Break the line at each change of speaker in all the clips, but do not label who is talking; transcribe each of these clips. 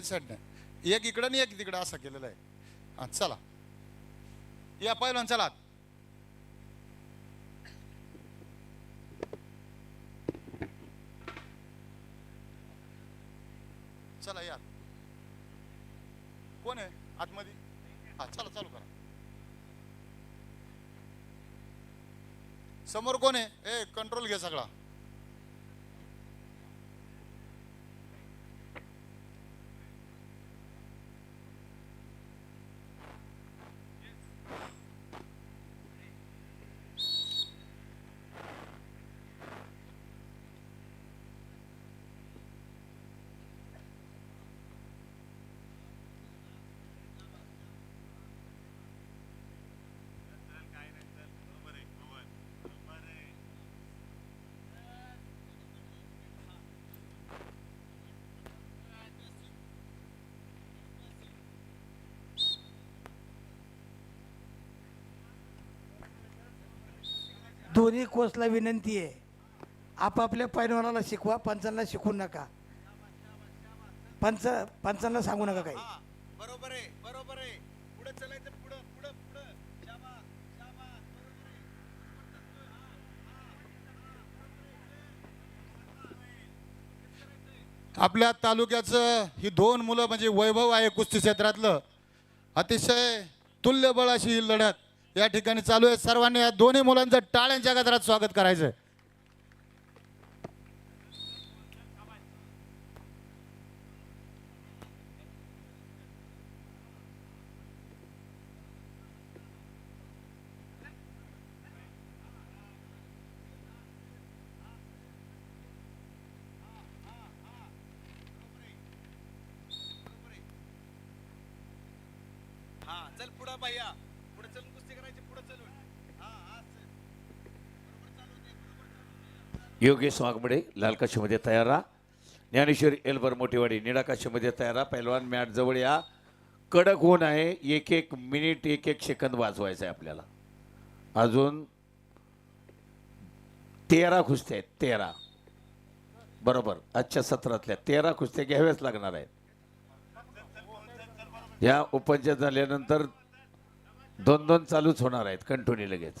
त्याच्या साईडने एक इकडं आणि एक तिकडं असं केलेलं आहे. हां चला. या पहिलवान चला. आत. चला या. कोण आहे? आतमध्ये? हा चला चालू करा. समोर कोण आहे? ए कंट्रोल घे सगळा.
दोन्ही कोचला विनंती आहे. आपापल्या पैलवानाला शिकवा पंचांना शिकवू नका. पंच पंचांना सांगू नका काही.
बरोबर आहे बरोबर आहे. पुढे चलायचं पुढं पुढं पुढं. शाबास, शाबास, बरोबर आहे. आपल्या तालुक्याचं ही दोन मुलं म्हणजे वैभव आहे कुस्ती क्षेत्रातलं. अतिशय तुल्यबळ अशी ही लढत. या ठिकाणी चालू आहे. सर्वांनी या दोन्ही मुलांचं टाळ्यांच्या गजरात स्वागत करायचं
हा चल पुढं भैया पुढे चलून कुस्ती करायची पुढे चलून हा हा चल.
योगेश वाघमडे लालकाशीमध्ये तयार. राहा ज्ञानेश्वर एल्बर मोठेवाडी निळाकाशीमध्ये तयार. राहा पहिलवान मॅट जवळ या. कडक होऊन आहे. एक एक मिनिट एक एक सेकंद वाजवायचं आहे आपल्याला. अजून तेरा कुस्त्या आहेत. तेरा. बरोबर. आजच्या सत्रातल्या तेरा कुस्त्या घ्याव्याच लागणार आहेत. या उपचार झाल्यानंतर दोन दोन चालूच होणार आहेत. कंटिन्यू लगेच.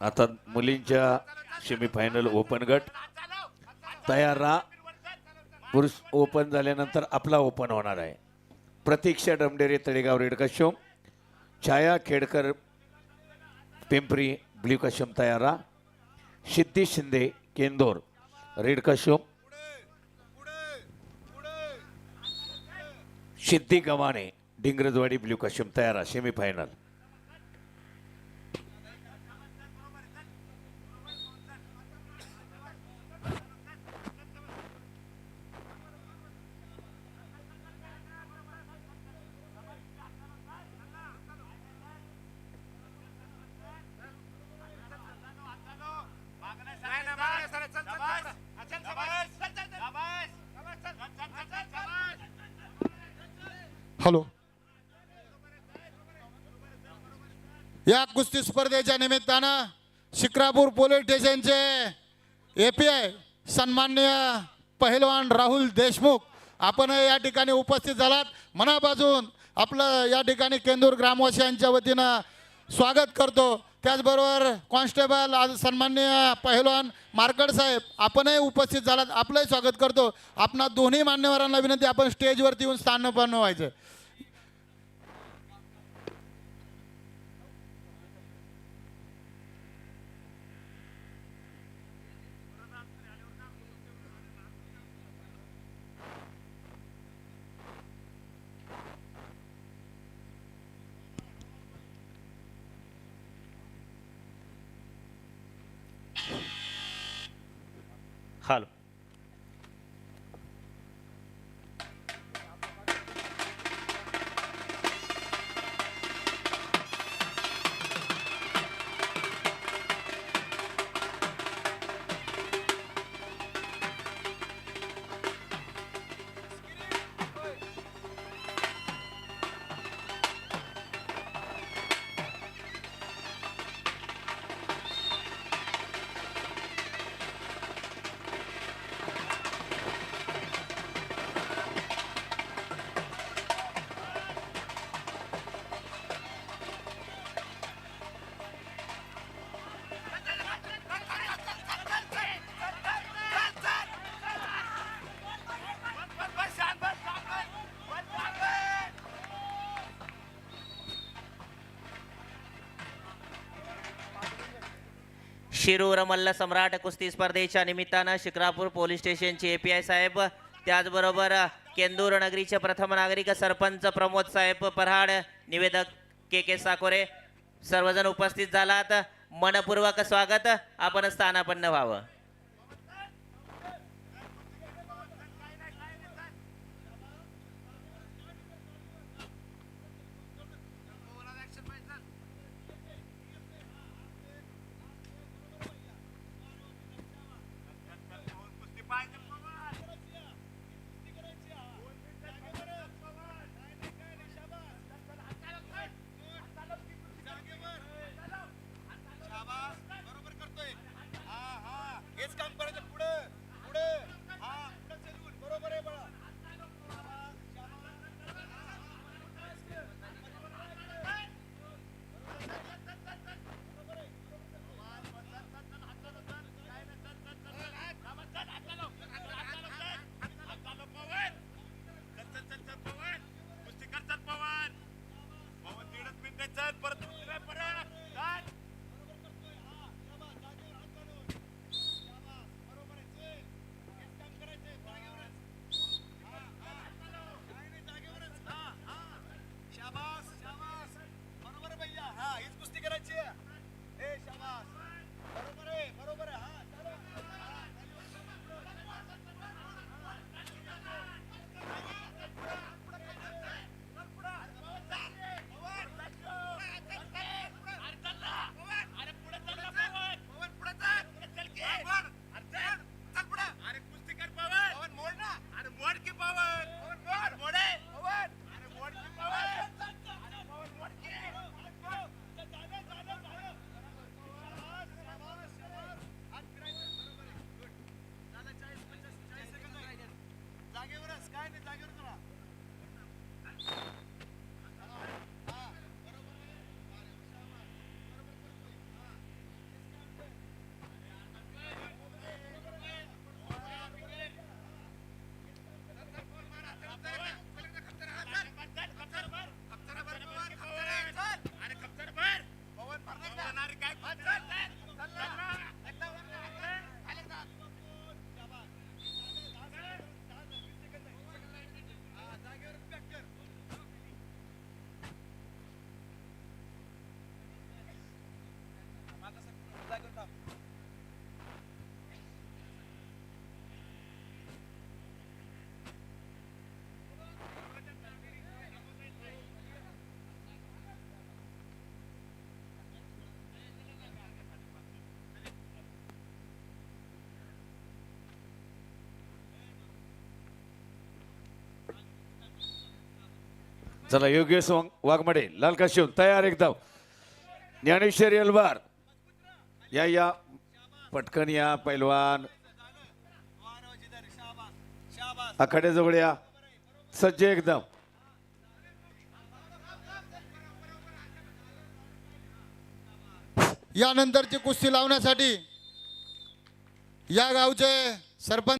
आता मुलींच्या सेमीफायनल ओपन गट तयार राहा. पुरुष ओपन झाल्यानंतर आपला ओपन होणार आहे. प्रतीक्षा डमडेरे तळेगाव रेड कश्यम छाया खेडकर पिंपरी ब्ल्यू कश्यम तयार राहा. सिद्धी शिंदे केंदोर रेड कश्यम सिद्धी गव्हाणे डिंगरजवाडी ब्ल्यू कश्यम तयार राहा सेमीफायनल
या कुस्ती स्पर्धेच्या निमित्तानं शिक्रापूर पोलीस स्टेशनचे ए पी आय सन्मान्य पहिलवान राहुल देशमुख आपण या ठिकाणी उपस्थित झालात. मनापासून आपलं या ठिकाणी केंदूर ग्रामवासियांच्या वतीनं स्वागत करतो. त्याचबरोबर कॉन्स्टेबल आज सन्मान्य पहिलवान मार्कड साहेब आपणही उपस्थित झालात. आपलंही स्वागत करतो. आपणा दोन्ही मान्यवरांना विनंती आपण स्टेजवरती येऊन स्थानपन्न व्हायचं.
خالد शिरूर मल्ल सम्राट कुस्ती स्पर्धेच्या निमित्तानं शिक्रापूर पोलीस स्टेशनचे आय साहेब त्याचबरोबर केंदूर नगरीचे प्रथम नागरिक सरपंच प्रमोद साहेब पराड निवेदक के के साकोरे सर्वजण उपस्थित झालात. मनपूर्वक स्वागत. आपण स्थानापन्न व्हावं.
परत चला
योगेश वाघमडे लाल काशिव तयार एकदम. ज्ञानेश्वर अलवार या या पटकन या पैलवान. आखाड्याजवळ या सज्ज एकदम.
यानंतरची कुस्ती लावण्यासाठी या गावचे सरपंच